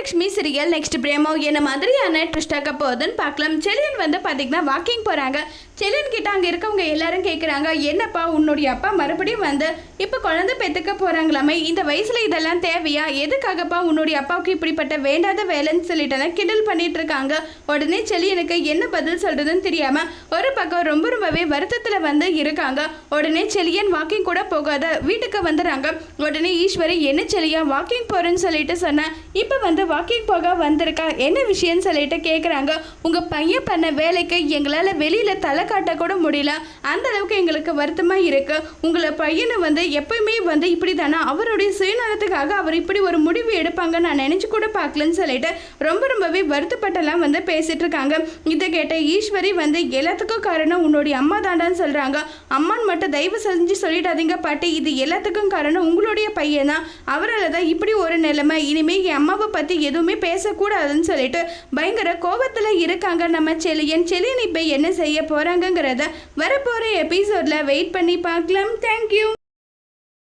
Mahalakshmi serial next பிரேமோ என்ன மாதிரியான ட்விஸ்டாக்க போகுதுன்னு பார்க்கலாம். செலியன் வந்து பார்த்தீங்கன்னா வாக்கிங் போகிறாங்க செலியன் கிட்ட அங்கே இருக்கவங்க எல்லாரும் கேட்குறாங்க என்னப்பா உன்னுடைய அப்பா மறுபடியும் வந்து இப்போ குழந்தை பெற்றுக்க போகிறாங்களாமே இந்த வயசில் இதெல்லாம் தேவையா? எதுக்காகப்பா உன்னுடைய அப்பாவுக்கு இப்படிப்பட்ட வேண்டாத வேலைன்னு சொல்லிட்டு கிண்டல் பண்ணிட்டு இருக்காங்க. உடனே செலியனுக்கு என்ன பதில் சொல்கிறதுன்னு தெரியாமல் ஒரு பக்கம் ரொம்ப ரொம்பவே வருத்தத்தில் வந்து இருக்காங்க. உடனே செலியன் வாக்கிங் கூட போகாத வீட்டுக்கு வந்துடுறாங்க. உடனே ஈஸ்வரி என்ன செலியா வாக்கிங் போகிறேன்னு சொல்லிட்டு சொன்னேன் இப்போ வந்து வாக்கிங் போக வந்திருக்கா? என்ன விஷயம்னு சொல்லிட்டு கேட்குறாங்க உங்கள் பையன் பண்ண வேலைக்கு எங்களால் வெளியில் தலை காட்ட கூட முடியல. அந்த அளவுக்கு எங்களுக்கு வருத்தமாக இருக்குது உங்களை பையனை வந்து எப்பயுமே வந்து இப்படி தானே அவருடைய சுயநலத்துக்காக அவர் இப்படி ஒரு முடிவு எடுப்பாங்க நான் நினச்சி கூட பார்க்கலன்னு சொல்லிட்டு ரொம்ப ரொம்பவே வருத்தப்பட்டெல்லாம் வந்து பேசிகிட்டு இருக்காங்க. இதை கேட்ட ஈஸ்வரி வந்து எல்லாத்துக்கும் காரணம் உன்னுடைய அம்மா தாண்டான்னு சொல்கிறாங்க அம்மான் மட்டும் தயவு செஞ்சு சொல்லிடாதீங்க பாட்டி. இது எல்லாத்துக்கும் காரணம் உங்களுடைய பையன் தான். அவரால் தான் இப்படி ஒரு நிலைமை. இனிமேல் என் அம்மாவை பற்றி எதுவுமே பேசக்கூடாதுன்னு சொல்லிட்டு பயங்கர கோபத்தில் இருக்காங்க நம்ம செலியன். செலியன் இப்போ என்ன செய்ய போகிறாங்கங்கிறத வரப்போகிற எபிசோடில் வெயிட் பண்ணி பார்க்கலாம். தேங்க்யூ